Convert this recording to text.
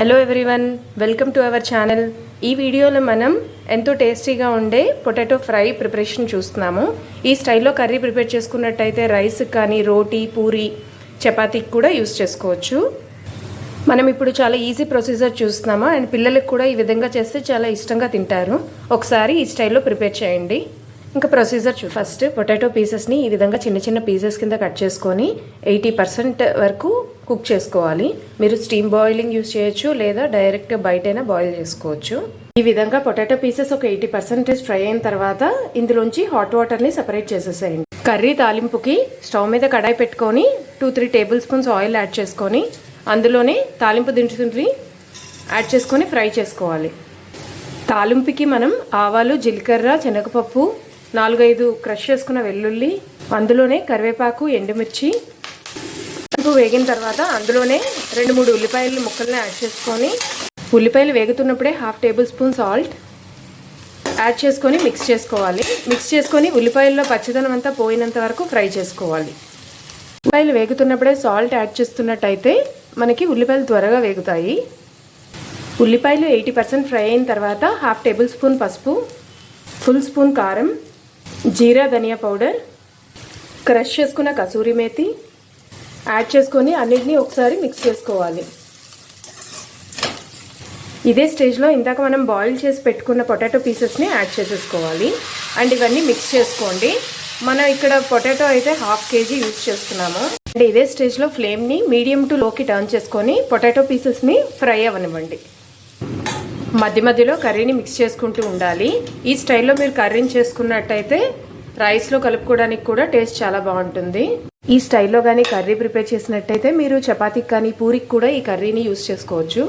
Hello everyone welcome to our channel ఈ వీడియోలో మనం ఎంతో టేస్టీగా ఉండే పొటాటో ఫ్రై ప్రిపరేషన్ చూస్తున్నాము. ఈ స్టైల్లో కర్రీ ప్రిపేర్ చేసుకున్నట్టయితే రైస్ కానీ రోటీ పూరి చపాతీకి కూడా యూస్ చేసుకోవచ్చు. మనం ఇప్పుడు చాలా ఈజీ ప్రొసీజర్ చూస్తున్నాము? అండ్ పిల్లలకు కూడా ఈ విధంగా చేస్తే చాలా ఇష్టంగా తింటారు. ఒకసారి ఈ స్టైల్లో ప్రిపేర్ చేయండి. ఇంకా ప్రొసీజర్ చూ ఫస్ట్ పొటాటో పీసెస్ని ఈ విధంగా చిన్న చిన్న పీసెస్ కింద కట్ చేసుకొని ఎయిటీ పర్సెంట్ వరకు కుక్ చేసుకోవాలి. మీరు స్టీమ్ బాయిలింగ్ యూస్ చేయొచ్చు లేదా డైరెక్ట్ బయటైనా బాయిల్ చేసుకోవచ్చు. ఈ విధంగా పొటాటో పీసెస్ ఒక ఎయిటీ పర్సెంటేజ్ ఫ్రై అయిన తర్వాత ఇందులోంచి హాట్ వాటర్ని సపరేట్ చేసేసేయండి. కర్రీ తాలింపుకి స్టవ్ మీద కడాయి పెట్టుకొని two three tablespoons oil add చేసుకొని అందులోనే తాలింపు దినుసుని యాడ్ చేసుకొని ఫ్రై చేసుకోవాలి. తాలింపుకి మనం ఆవాలు జీలకర్ర శనగపప్పు నాలుగైదు క్రష్ చేసుకున్న వెల్లుల్లి అందులోనే కరివేపాకు ఎండుమిర్చి పసుపు వేగిన తర్వాత అందులోనే రెండు మూడు ఉల్లిపాయలు ముక్కల్ని యాడ్ చేసుకొని ఉల్లిపాయలు వేగుతున్నప్పుడే half tablespoon salt add చేసుకొని మిక్స్ చేసుకోవాలి. మిక్స్ చేసుకొని ఉల్లిపాయల్లో పచ్చదనం అంతా పోయినంత వరకు ఫ్రై చేసుకోవాలి. ఉల్లిపాయలు వేగుతున్నప్పుడే సాల్ట్ యాడ్ చేస్తున్నట్టయితే మనకి ఉల్లిపాయలు త్వరగా వేగుతాయి. ఉల్లిపాయలు ఎయిటీ పర్సెంట్ ఫ్రై అయిన తర్వాత హాఫ్ టేబుల్ స్పూన్ పసుపు ఫుల్ స్పూన్ కారం జీరా ధనియా పౌడర్ క్రష్ చేసుకున్న కసూరి మేతి యాడ్ చేసుకొని అన్నిటినీ ఒకసారి మిక్స్ చేసుకోవాలి. ఇదే స్టేజ్లో ఇందాక మనం బాయిల్ చేసి పెట్టుకున్న పొటాటో పీసెస్ని యాడ్ చేసేసుకోవాలి. అండ్ ఇవన్నీ మిక్స్ చేసుకోండి. మనం ఇక్కడ పొటాటో అయితే హాఫ్ కేజీ యూజ్ చేస్తున్నాము. అండ్ ఇదే స్టేజ్లో ఫ్లేమ్ని మీడియం టు లోకి టర్న్ చేసుకొని పొటాటో పీసెస్ని ఫ్రై అవ్వనివ్వండి. మధ్య మధ్యలో కర్రీని మిక్స్ చేసుకుంటూ ఉండాలి. ఈ స్టైల్లో మీరు కర్రీని చేసుకున్నట్టయితే రైస్లో కలుపుకోవడానికి కూడా టేస్ట్ చాలా బాగుంటుంది. ఈ స్టైల్లో కానీ కర్రీ ప్రిపేర్ చేసినట్టయితే మీరు చపాతీకి కానీ పూరికి కూడా ఈ కర్రీని యూస్ చేసుకోవచ్చు.